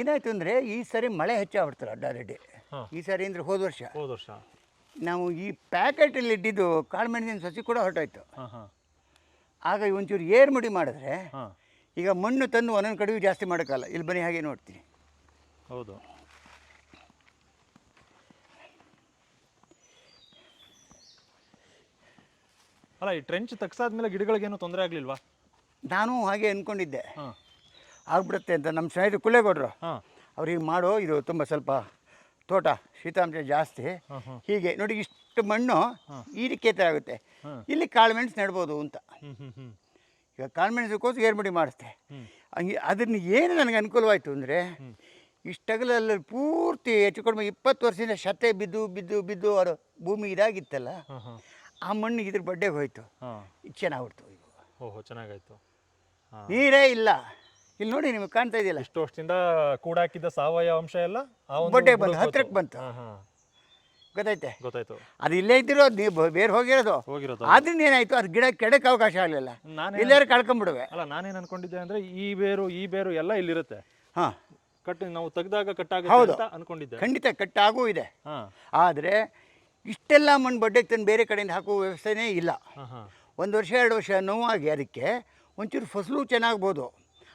Speaker 1: ಏನಾಯ್ತು ಅಂದರೆ ಈ ಸರಿ ಮಳೆ ಹೆಚ್ಚಾಗ್ಬಿಡ್ತಾರೆ ಅಡ್ಡಾರೆಡ್ಡಿ. ಈ ಸರಿ ಅಂದರೆ ಹೋದ ವರ್ಷ.
Speaker 2: ಹೋದ ವರ್ಷ.
Speaker 1: ನಾವು ಈ ಪ್ಯಾಕೆಟಲ್ಲಿ ಇದ್ದಿದ್ದು ಕಾಳು ಮೆಣಸಿನ ಸಸಿ ಕೂಡ ಹೊರಟೋಯ್ತು. ಆಗ ಒಂಚೂರು ಏರ್ ಮುಡಿ ಮಾಡಿದ್ರೆ ಈಗ ಮಣ್ಣು ತಂದು ಒಂದೊಂದು ಕಡೆಗೂ ಜಾಸ್ತಿ ಮಾಡೋಕ್ಕಲ್ಲ ಇಲ್ಲಿ ಬನ್ನಿ ಹಾಗೆ ನೋಡ್ತೀನಿ.
Speaker 2: ಹೌದು. ಅಲ್ಲ ಈ ಟ್ರೆಂಚ್ ತೆಗ್ಸಾದ್ಮೇಲೆ ಗಿಡಗಳಿಗೇನು ತೊಂದರೆ ಆಗಲಿಲ್ವಾ?
Speaker 1: ನಾನು ಹಾಗೆ ಅಂದ್ಕೊಂಡಿದ್ದೆ
Speaker 2: ಹಾಂ.
Speaker 1: ಆಗ್ಬಿಡುತ್ತೆ ಅಂತ ನಮ್ಮ ಸ್ನೇಹಿತರು ಕುಲೇಗೌಡರು.
Speaker 2: ಹಾಂ.
Speaker 1: ಅವ್ರಿಗೆ ಮಾಡೋ ಇದು ತುಂಬ ಸ್ವಲ್ಪ ತೋಟ ಶೀತಾಂಶ ಜಾಸ್ತಿ. ಹೀಗೆ ನೋಡಿ ಇಷ್ಟು ಮಣ್ಣು ಈ ರೀತಿ ಆಗುತ್ತೆ. ಇಲ್ಲಿ ಕಾಳುಮೆಣಸು ನೆಡ್ಬೋದು ಅಂತ. ಈಗ ಕಾಳು ಕೋಸು ಏರ್ಮಡಿ
Speaker 2: ಮಾಡಿಸ್ತೆ
Speaker 1: ಹಂಗೆ ಅದನ್ನ ಏನು ನನಗೆ ಅನುಕೂಲವಾಯಿತು ಅಂದರೆ ಇಷ್ಟಗಲಲ್ಲಿ ಪೂರ್ತಿ ಹೆಚ್ಚು ಕಡಿಮೆ ಇಪ್ಪತ್ತು ವರ್ಷದಿಂದ ಶತೆ ಬಿದ್ದು ಬಿದ್ದು ಬಿದ್ದು ಅವರು ಭೂಮಿ ಇದಾಗಿತ್ತಲ್ಲ. ಆ ಮಣ್ಣು ಇದ್ರ ಬಡ್ಡೆಗೆ ಹೋಯ್ತು.
Speaker 2: ಹಾಂ. ಓಹೋ ಚೆನ್ನಾಗಾಯ್ತು. ಹಾಂ.
Speaker 1: ನೀರೇ ಇಲ್ಲ. ಇಲ್ಲಿ ನೋಡಿ ನಿಮಗೆ ಕಾಣ್ತಾ ಇದೆಯಲ್ಲ.
Speaker 2: ಇಷ್ಟು ವರ್ಷದಿಂದ ಕೂಡಾಕಿದ್ದ ಸಾವಯವ ಅಂಶ ಎಲ್ಲ ಆ ಒಂದು
Speaker 1: ಬಡ್ಡೆ ಬಂದು
Speaker 2: ಹತ್ತಿರಕ್ಕೆ
Speaker 1: ಹತ್ರಕ್ಕೆ ಬಂತು.
Speaker 2: ಹಾಂ ಹಾಂ.
Speaker 1: ಗೊತ್ತೈತೆ
Speaker 2: ಗೊತ್ತಾಯ್ತು.
Speaker 1: ಅದು ಇಲ್ಲೇ ಇದ್ದಿರೋ ನೀವು ಬೇರೆ ಹೋಗಿರೋದು.
Speaker 2: ಹೋಗಿರೋದು.
Speaker 1: ಆದ್ರಿಂದ ಏನಾಯ್ತು? ಅದು ಗಿಡ ಕೆಡಕ್ಕೆ ಅವಕಾಶ ಆಗಲಿಲ್ಲ.
Speaker 2: ನಾನೇ
Speaker 1: ಎಲ್ಲಾರು ಕಳ್ಕೊಂಬಿಡುವೆ.
Speaker 2: ಅಲ್ಲ ನಾನೇನು ಅನ್ಕೊಂಡಿದ್ದೆ ಅಂದ್ರೆ ಈ ಬೇರು ಈ ಬೇರು ಎಲ್ಲ ಇಲ್ಲಿರುತ್ತೆ.
Speaker 1: ಹಾಂ.
Speaker 2: ಕಟ್ ನಾವು ತೆಗ್ದಾಗ ಕಟ್
Speaker 1: ಹೌದು.
Speaker 2: ಆಗುತ್ತೆ ಅಂತ ಅನ್ಕೊಂಡಿದ್ದೆ.
Speaker 1: ಖಂಡಿತ ಕಟ್ಟಾಗೂ ಇದೆ.
Speaker 2: ಹಾಂ.
Speaker 1: ಆದರೆ ಇಷ್ಟೆಲ್ಲ ಮಣ್ಣು ಬಡ್ಡೆಗೆ ತಂದು ಬೇರೆ ಕಡೆಯಿಂದ ಹಾಕುವ ವ್ಯವಸ್ಥೆನೇ ಇಲ್ಲ. ಒಂದು ವರ್ಷ ಎರಡು ವರ್ಷ ನೋವಾಗಿ ಅದಕ್ಕೆ ಒಂಚೂರು ಫಸಲು ಚೆನ್ನಾಗ್ಬೋದು.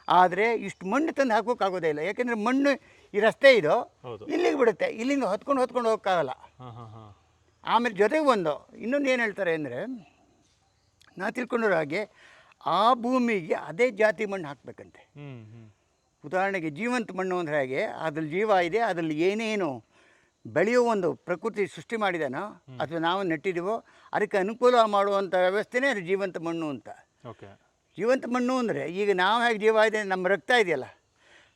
Speaker 1: ಆದರೆ ಇಷ್ಟು ಮಣ್ಣು ತಂದು ಹಾಕೋಕ್ಕಾಗೋದೇ ಇಲ್ಲ. ಯಾಕೆಂದರೆ ಮಣ್ಣು ಈ ರಸ್ತೆ ಇದು ಇಲ್ಲಿಗೆ ಬಿಡುತ್ತೆ. ಇಲ್ಲಿಂದ ಹೊತ್ಕೊಂಡು ಹೊತ್ಕೊಂಡು ಹೋಗೋಕ್ಕಾಗಲ್ಲ. ಆಮೇಲೆ ಜೊತೆಗೆ ಒಂದು ಇನ್ನೊಂದು ಏನು ಹೇಳ್ತಾರೆ ಅಂದರೆ ನಾ ತಿಳ್ಕೊಂಡಿರೋ ಹಾಗೆ ಆ ಭೂಮಿಗೆ ಅದೇ ಜಾತಿ ಮಣ್ಣು ಹಾಕಬೇಕಂತೆ. ಉದಾಹರಣೆಗೆ ಜೀವಂತ ಮಣ್ಣು ಅಂದರೆ ಹಾಗೆ ಅದ್ರಲ್ಲಿ ಜೀವ ಇದೆ ಅದರಲ್ಲಿ ಏನೇನು ಬೆಳೆಯೋ ಒಂದು ಪ್ರಕೃತಿ ಸೃಷ್ಟಿ ಮಾಡಿದಾನೋ ಅಥವಾ ನಾವು ನೆಟ್ಟಿದ್ದೀವೋ ಅದಕ್ಕೆ ಅನುಕೂಲ ಮಾಡುವಂಥ ವ್ಯವಸ್ಥೆನೇ ಅದು ಜೀವಂತ ಮಣ್ಣು ಅಂತ.
Speaker 2: ಓಕೆ.
Speaker 1: ಜೀವಂತ ಮಣ್ಣು ಅಂದರೆ ಈಗ ನಾವು ಹೇಗೆ ಜೀವ ಇದೆ ನಮ್ಮ ರಕ್ತ ಇದೆಯಲ್ಲ.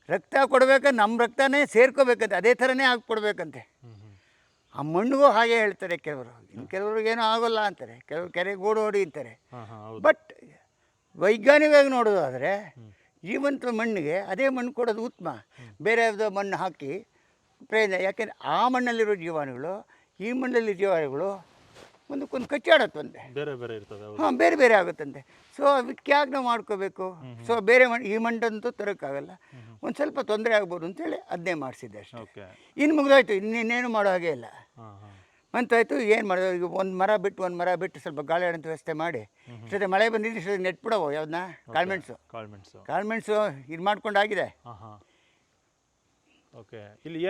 Speaker 1: ರಕ್ತ ಕೊಡಬೇಕಂದ್ರೆ ನಮ್ಮ ರಕ್ತನೇ ಸೇರ್ಕೋಬೇಕಂತೆ ಅದೇ ಥರನೇ ಹಾಕಿ ಕೊಡಬೇಕಂತೆ ಆ ಮಣ್ಣಿಗೂ ಹಾಗೆ ಹೇಳ್ತಾರೆ ಕೆಲವರು. ಇನ್ನು ಕೆಲವ್ರಿಗೇನೋ ಆಗೋಲ್ಲ ಅಂತಾರೆ. ಕೆಲವರು ಕೆರೆ ಗೋಡು ಹೊಡಿ ಅಂತಾರೆ. ಬಟ್ ವೈಜ್ಞಾನಿಕವಾಗಿ ನೋಡೋದಾದರೆ ಜೀವಂತ ಮಣ್ಣಿಗೆ ಅದೇ ಮಣ್ಣು ಕೊಡೋದು ಉತ್ತಮ. ಬೇರೆ ಯಾವುದೋ ಮಣ್ಣು ಹಾಕಿ ಪ್ರಯೋಜನ ಯಾಕೆಂದರೆ ಆ ಮಣ್ಣಲ್ಲಿರೋ ಜೀವಾಣುಗಳು ಈ ಮಣ್ಣಲ್ಲಿ ಜೀವಾಣುಗಳು ಒಂದಕ್ಕೊಂದು ಕಚ್ಚಾಡತ್ತಂತೆ.
Speaker 2: ಬೇರೆ ಬೇರೆ ಇರ್ತದೆ
Speaker 1: ಹಾಂ ಬೇರೆ ಬೇರೆ ಆಗುತ್ತಂತೆ. ಸೊ ಅದಕ್ಕೆ ಯಾಕೆ ನಾವು ಮಾಡ್ಕೋಬೇಕು? ಸೊ ಬೇರೆ ಮಣ್ಣು ಈ ಮಣ್ಣಂತೂ ತರೋಕ್ಕಾಗಲ್ಲ. ಒಂದು ಸ್ವಲ್ಪ ತೊಂದರೆ ಆಗ್ಬೋದು ಅಂತೇಳಿ ಅದನ್ನೇ ಮಾಡಿಸಿದ್ದೆ ಅಷ್ಟೇ. ಇನ್ನು ಮುಗಿದೋಯ್ತು. ಇನ್ನೇನು ಮಾಡೋ ಹಾಗೆ ಇಲ್ಲ. ಮಂತಾಯ್ತು ಏನು ಮಾಡೋದು? ಈಗ ಒಂದು ಮರ ಬಿಟ್ಟು ಒಂದು ಮರ ಬಿಟ್ಟು ಸ್ವಲ್ಪ ಗಾಳಿ ಆಡೋಂಥ ವ್ಯವಸ್ಥೆ ಮಾಡಿ. ಜೊತೆ ಮಳೆ ಬಂದಿದ್ದು ನೆಟ್ ನೆಟ್ಬಿಡವು ಯಾವ್ದನ್ನ? ಕಾಳ್ಮೆಣ್ಸು
Speaker 2: ಕಾಳ್ಮೆಣಸು
Speaker 1: ಕಾಳ್ಮೆಣ್ಸು ಇದು ಮಾಡ್ಕೊಂಡಾಗಿದೆ
Speaker 2: ಓಕೆ. ಇಲ್ಲಿ